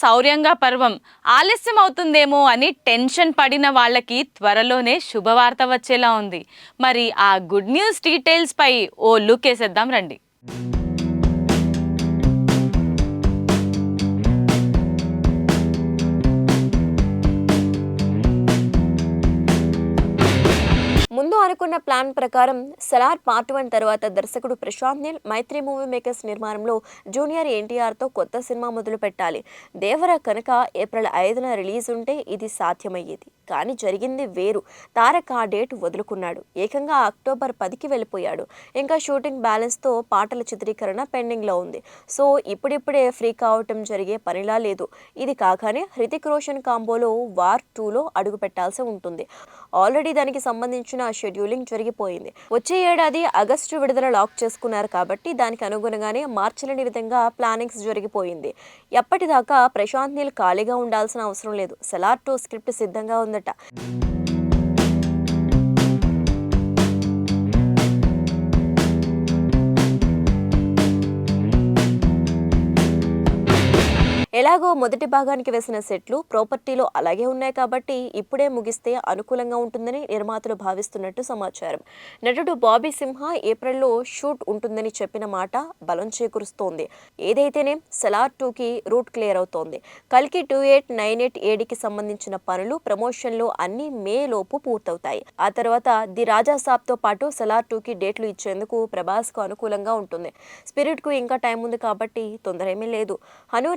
శౌర్యంగా పర్వం ఆలస్యం అవుతుందేమో అని టెన్షన్ పడిన వాళ్ళకి త్వరలోనే శుభవార్త వచ్చేలా ఉంది. మరి ఆ గుడ్ న్యూస్ డీటెయిల్స్ పై ఓ లుక్ వేసేద్దాం రండి. అనుకున్న ప్లాన్ ప్రకారం సలార్ పార్ట్ వన్ తర్వాత దర్శకుడు ప్రశాంత్ నీల్ మైత్రి మూవీ మేకర్స్ నిర్మాణంలో జూనియర్ ఎన్టీఆర్తో కొత్త సినిమా మొదలు పెట్టాలి దేవర కనుక ఏప్రిల్ ఐదున రిలీజ్ ఉంటే ఇది సాధ్యమయ్యేది. కానీ జరిగింది వేరు. తారక్ ఆ డేట్ వదులుకున్నాడు. ఏకంగా అక్టోబర్ పదికి వెళ్ళిపోయాడు. ఇంకా షూటింగ్ బ్యాలెన్స్తో పాటల చిత్రీకరణ పెండింగ్లో ఉంది. సో ఇప్పుడిప్పుడే ఫ్రీ కావటం జరిగే పనిలా లేదు. ఇది కాగానే హృతిక్ రోషన్ కాంబోలో వార్ టూలో అడుగు పెట్టాల్సి ఉంటుంది. ఆల్రెడీ దానికి సంబంధించిన షెడ్యూలింగ్ జరిగిపోయింది. వచ్చే ఏడాది ఆగస్టు విడుదల లాక్ చేసుకున్నారు కాబట్టి దానికి అనుగుణంగానే మార్చలేని విధంగా ప్లానింగ్స్ జరిగిపోయింది. ఎప్పటిదాకా ప్రశాంత్ నీల్ ఖాళీగా ఉండాల్సిన అవసరం లేదు. సెలార్ టూ స్క్రిప్ట్ సిద్ధంగా ఉందట കേട്ടോ ఎలాగో మొదటి భాగానికి వేసిన సెట్లు ప్రాపర్టీలో అలాగే ఉన్నాయి కాబట్టి ఇప్పుడే ముగిస్తే అనుకూలంగా ఉంటుందని నిర్మాతలు భావిస్తున్నట్టు సమాచారం. నటుడు బాబీ సింహ ఏప్రిల్లో షూట్ ఉంటుందని చెప్పిన మాట బలం చేకూరుస్తోంది. ఏదైతేనే సెలార్ టూకి రూట్ క్లియర్ అవుతోంది. కల్కి టూ ఎయిట్ నైన్ ఎయిట్ ఏడికి సంబంధించిన పనులు ప్రమోషన్లు అన్ని మే లోపు పూర్తవుతాయి. ఆ తర్వాత ది రాజా సాబ్తో పాటు సెలార్ టూకి డేట్లు ఇచ్చేందుకు ప్రభాస్కు అనుకూలంగా ఉంటుంది. స్పిరిట్కు ఇంకా టైం ఉంది కాబట్టి తొందర ఏమీ లేదు. హను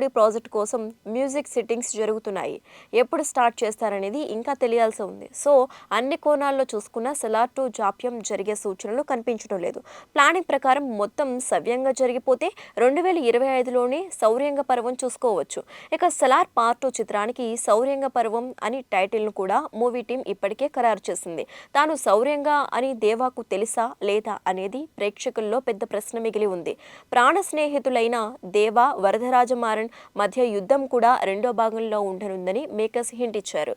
రాఘవపూడి ప్రాజెక్ట్ కోసం మ్యూజిక్ సిట్టింగ్స్ జరుగుతున్నాయి. ఎప్పుడు స్టార్ట్ చేస్తారనేది ఇంకా తెలియాల్సి ఉంది. సో అన్ని కోణాల్లో చూసుకున్న సెలార్ టూ జాప్యం జరిగే సూచనలు కనిపించడం లేదు. ప్లానింగ్ ప్రకారం మొత్తం సవ్యంగా జరిగిపోతే రెండు వేల ఇరవై ఐదులోనే సౌర్యంగ పర్వం చూసుకోవచ్చు. ఇక సెలార్ పార్ట్ టూ చిత్రానికి సౌర్యంగ పర్వం అని టైటిల్ను కూడా మూవీ టీం ఇప్పటికే ఖరారు చేసింది. తాను సౌర్యంగా అని దేవాకు తెలుసా లేదా అనేది ప్రేక్షకుల్లో పెద్ద ప్రశ్న మిగిలి ఉంది. ప్రాణ స్నేహితులైన దేవా వరదరాజమారన్ మధ్య యుద్ధం కూడా రెండో భాగంలో ఉండనుందని మేకర్స్ హింట్ ఇచ్చారు.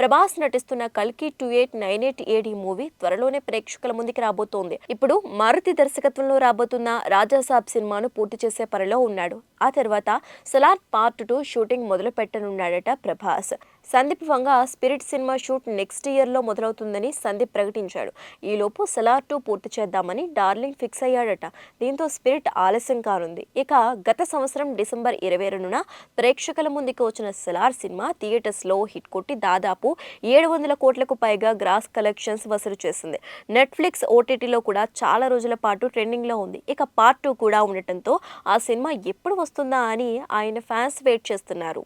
ప్రభాస్ నటిస్తున్న కల్కి two eight nine eight AD movie త్వరలోనే ప్రేక్షకుల ముందుకి రాబోతోంది. ఇప్పుడు మారుతి దర్శకత్వంలో రాబోతున్న రాజాసాబ్ సినిమాను పూర్తి చేసే పనిలో ఉన్నాడు. ఆ తర్వాత సలార్ పార్ట్ టూ షూటింగ్ మొదలు పెట్టనున్నాడట Prabhas. Sandeep Vanga Spirit cinema shoot next ఇయర్లో మొదలవుతుందని సందీప్ ప్రకటించాడు. ఈలోపు సలార్ టూ పూర్తి చేద్దామని డార్లింగ్ ఫిక్స్ అయ్యాడట. దీంతో స్పిరిట్ ఆలస్యం కానుంది. ఇక గత సంవత్సరం డిసెంబర్ ఇరవై రెండున ప్రేక్షకుల ముందుకు వచ్చిన సలార్ సినిమా థియేటర్స్లో హిట్ కొట్టి దాదాపు దాదాపు ఏడు వందల కోట్లకు పైగా గ్రాస్ కలెక్షన్స్ వసూలు చేసింది. నెట్ఫ్లిక్స్ ఓటీటీలో కూడా చాలా రోజుల పాటు ట్రెండింగ్లో ఉంది. ఇక పార్ట్ టూ కూడా ఉండటంతో ఆ సినిమా ఎప్పుడు వస్తుందా అని ఆయన ఫ్యాన్స్ వెయిట్ చేస్తున్నారు.